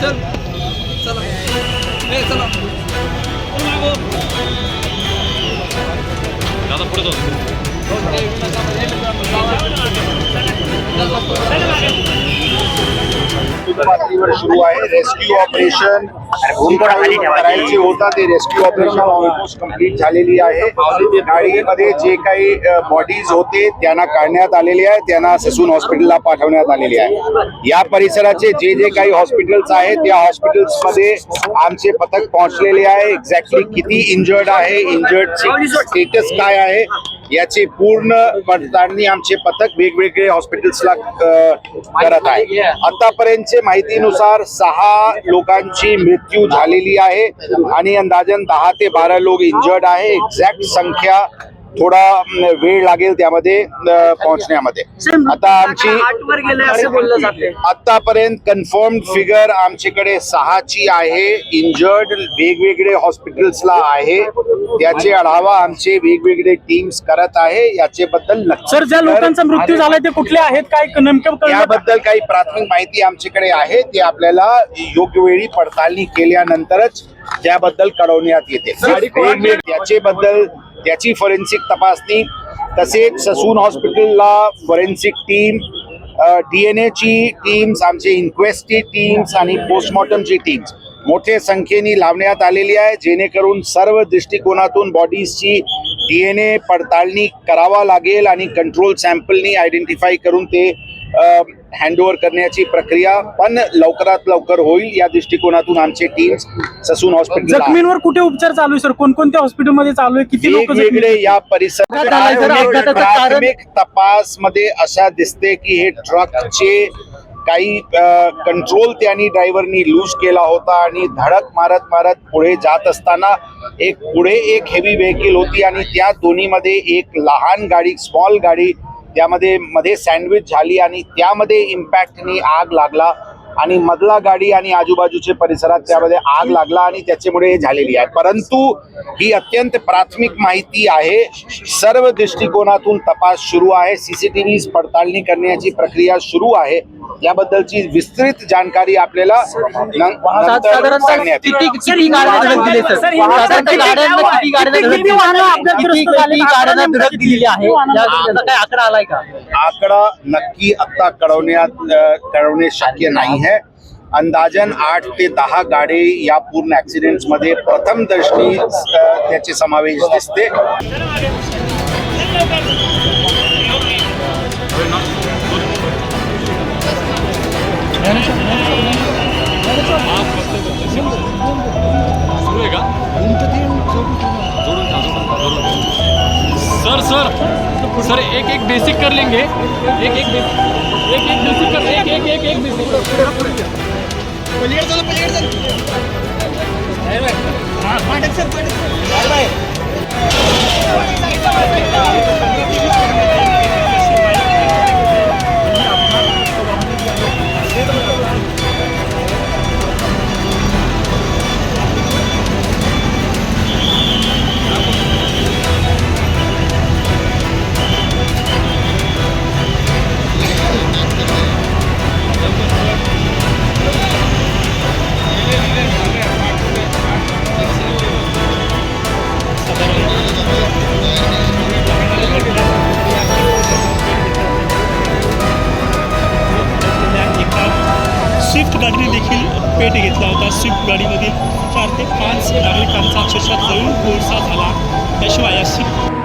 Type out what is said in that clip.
चल चला ए चला दादा पुढे जाऊ पातळीवर सुरू आहे. रेस्क्यू ऑपरेशन करायचे होता ते रेस्क्यू ऑपरेशन ऑलमोस्ट कंप्लीट झालेली आहे. गाडीमध्ये जे काही बॉडीज होते त्यांना काढण्यात आलेले आहे. त्यांना ससून हॉस्पिटलला पाठवण्यात आलेले आहे. या परिसराचे जे जे काही हॉस्पिटल्स आहेत त्या हॉस्पिटल्समध्ये आमचे पथक पोहोचलेले आहे. एक्झॅक्टली किती इंजर्ड आहे इंजर्ड स्टेटस काय आहे याची पूर्ण पडताळणी आमचे पथक वेगवेगळे हॉस्पिटल्सला करत आहे. आतापर्यंतचे माहितीनुसार सहा लोकांची मृत्यू झालेली आहे आणि अंदाजन दहा ते बारा लोक इंजर्ड आहे. एक्झॅक्ट संख्या थोडा वेळ लागेल त्यामध्ये पोहोचण्यामध्ये. आता आमची आठवर गेले असे बोललं जाते. आतापर्यंत कन्फर्म फिगर आमच्याकडे सहाची आहे. इंजर्ड वेगवेगळे हॉस्पिटल्सला आहे. त्याचे आढावा आमचे वेगवेगळे टीम्स करत आहे. याचे बद्दल नक्की सर ज्या लोकांचा मृत्यू झालाय ते कुठले आहेत? काय नेमकं? याबद्दल काही प्राथमिक माहिती आमच्याकडे आहे. ते आपल्याला योग्य वेळी पडताळणी केल्यानंतरच त्याबद्दल कळवण्यात येते. त्याचे बद्दल त्याची फॉरेन्सिक तपासणी तसेच ससून हॉस्पिटलला फॉरेन्सिक टीम डी एन एची टीम्स आमचे इन्क्वेस्टची टीम्स आणि पोस्टमॉर्टमची टीम्स मोठ्या संख्येने लावण्यात आलेली आहे. जेणेकरून सर्व दृष्टिकोनातून बॉडीजची डी एन ए पडताळणी करावा लागेल आणि कंट्रोल सॅम्पलनी आयडेंटिफाय करून ते हँडओव्हर करण्याची प्रक्रिया पण लवकरात लवकर होईल या दृष्टिकोनातून आमचे टीम्स ससून हॉस्पिटल जखमींवर कुठे उपचार चालू आहे सर कोणकोणत्या हॉस्पिटलमध्ये चालू आहे? किती लोक वेगवेगळे या प्राथमिक तपासमध्ये अशा दिसते की हे ट्रकचे काही कंट्रोल त्यांनी ड्रायव्हरनी लूज केला होता आणि धडक मारत मारत पुढे जात असताना एक पुढे एक हेवी व्हेकल होती आणि त्या दोन्हीमध्ये एक लहान गाडी स्मॉल गाडी त्यामध्ये मध्ये सँडविच झाली आणि त्यामध्ये इम्पॅक्टनी आग लागला. आणि मधला गाडी आणि आजूबाजूचे परिसरात त्यामध्ये आग लागला आणि त्याच्यामुळे हे झालेली आहे. परंतु ही अत्यंत प्राथमिक माहिती आहे. सर्व दृष्टिकोनातून तपास सुरू आहे. सीसीटीव्ही पडताळणी करण्याची प्रक्रिया सुरू आहे. याबद्दलची विस्तृत जानकारी आपल्याला ही आकडा आलाय का? आकडा नक्की आता कळवण्यात कळवणे शक्य नाही. है। अंदाजन आठ ते दहा गाडी या पूर्ण ॲक्सिडेंट्समध्ये प्रथम दृष्टी त्याचे समावेश दिसते. सर सर सर एक एक बेसिक कर लेंगे। एक एक एक एक बेसिक कर एक एक एक गाडीने देखील पेट घेतला होता. स्विफ्ट गाडीमधील चार ते पाच नागरिकांचा अक्षरशः जळून कोळसा झाला. त्याशिवाय या स्विफ्ट